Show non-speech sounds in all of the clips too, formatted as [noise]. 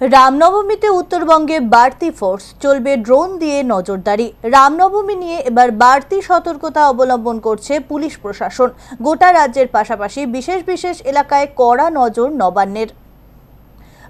রামনবমীতে উত্তরবঙ্গে বাড়তি ফোর্স চলবে ড্রোন দিয়ে নজরদারি। রামনবমী নিয়ে এবার বাড়তি সতর্কতা অবলম্বন করছে পুলিশ প্রশাসন। গোটা রাজ্যের পাশাপাশি বিশেষ বিশেষ এলাকায় কড়া নজর নবান্নের।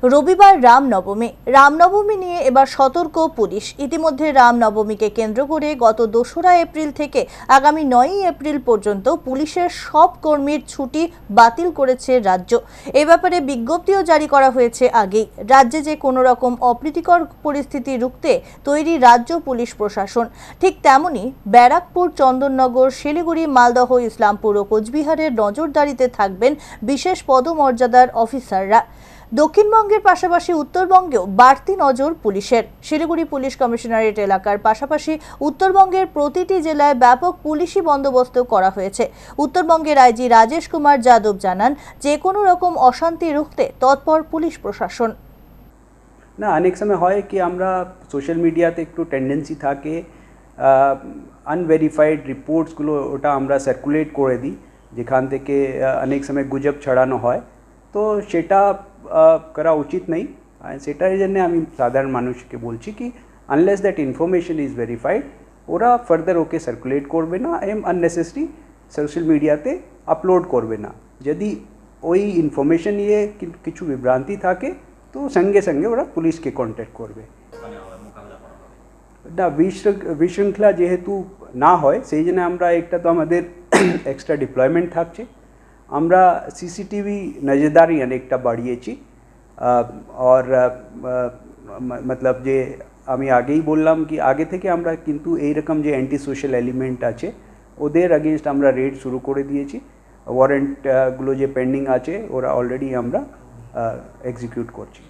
রবিবার রামনবমী। রামনবমী নিয়ে এবার সতর্ক পুলিশ। ইতিমধ্যে রামনবমীকে কেন্দ্র করে গত দোসরা এপ্রিল থেকে আগামী নয়ই এপ্রিল পর্যন্ত পুলিশের সব কর্মীর ছুটি বাতিল করেছে রাজ্য। এ ব্যাপারে বিজ্ঞপ্তিও জারি করা হয়েছে আগেই। রাজ্যে যে কোনো রকম অপ্রীতিকর পরিস্থিতি রুখতে তৈরি রাজ্য পুলিশ প্রশাসন। ঠিক তেমনি ব্যারাকপুর, চন্দননগর, শিলিগুড়ি, মালদহ, ইসলামপুর ও কোচবিহারের নজরদারিতে থাকবেন বিশেষ পদমর্যাদার অফিসাররা। দক্ষিণবঙ্গের পাশাপাশি উত্তরবঙ্গেও বাড়তি নজর পুলিশের। শিলিগুড়ি পুলিশ কমিশনারেট এলাকার পাশাপাশি উত্তরবঙ্গের প্রতিটি জেলায় ব্যাপক পুলিশি বন্দোবস্ত করা হয়েছে। উত্তরবঙ্গের আইজি রাজেশ কুমার যাদব জানান, যে কোনো রকম অশান্তি রুখতে তৎপর পুলিশ প্রশাসন। না, অনেক সময় হয় কি আমরা সোশ্যাল মিডিয়াতে একটু টেন্ডেন্সি থাকে আনভেরিফাইড রিপোর্টসগুলো ওটা আমরা সার্কুলেট করে দিই, যেখান থেকে অনেক সময় গুজব ছড়ানো হয়। তো সেটা করা উচিত নেই। সেটার জন্য আমি সাধারণ মানুষকে বলছি কি unless that information is verified ওরা ফার্দার ওকে সার্কুলেট করবে না, এম আননেসেসারি সোশ্যাল মিডিয়াতে আপলোড করবে না। যদি ওই ইনফরমেশন নিয়ে কিছু বিভ্রান্তি থাকে, তো সঙ্গে সঙ্গে ওরা পুলিশকে কন্ট্যাক্ট করবে। না বিশৃঙ্খলা যেহেতু না হয়, সেই জন্য আমরা একটা তো আমাদের [coughs] এক্সট্রা ডিপ্লয়মেন্ট থাকছে। আমরা সিসিটিভি নজরদারি অনেকটা বাড়িয়েছি আহ, আর আহ, ম- মতলব যে আমি আগেই বললাম কি আগে থেকে আমরা কিন্তু এইরকম যে অ্যান্টি সোশ্যাল এলিমেন্ট আছে ওদের আগেনস্ট আমরা রেড শুরু করে দিয়েছি ওয়ারেন্টগুলো যে পেন্ডিং আছে ওরা অলরেডি আমরা এক্সিকিউট করছি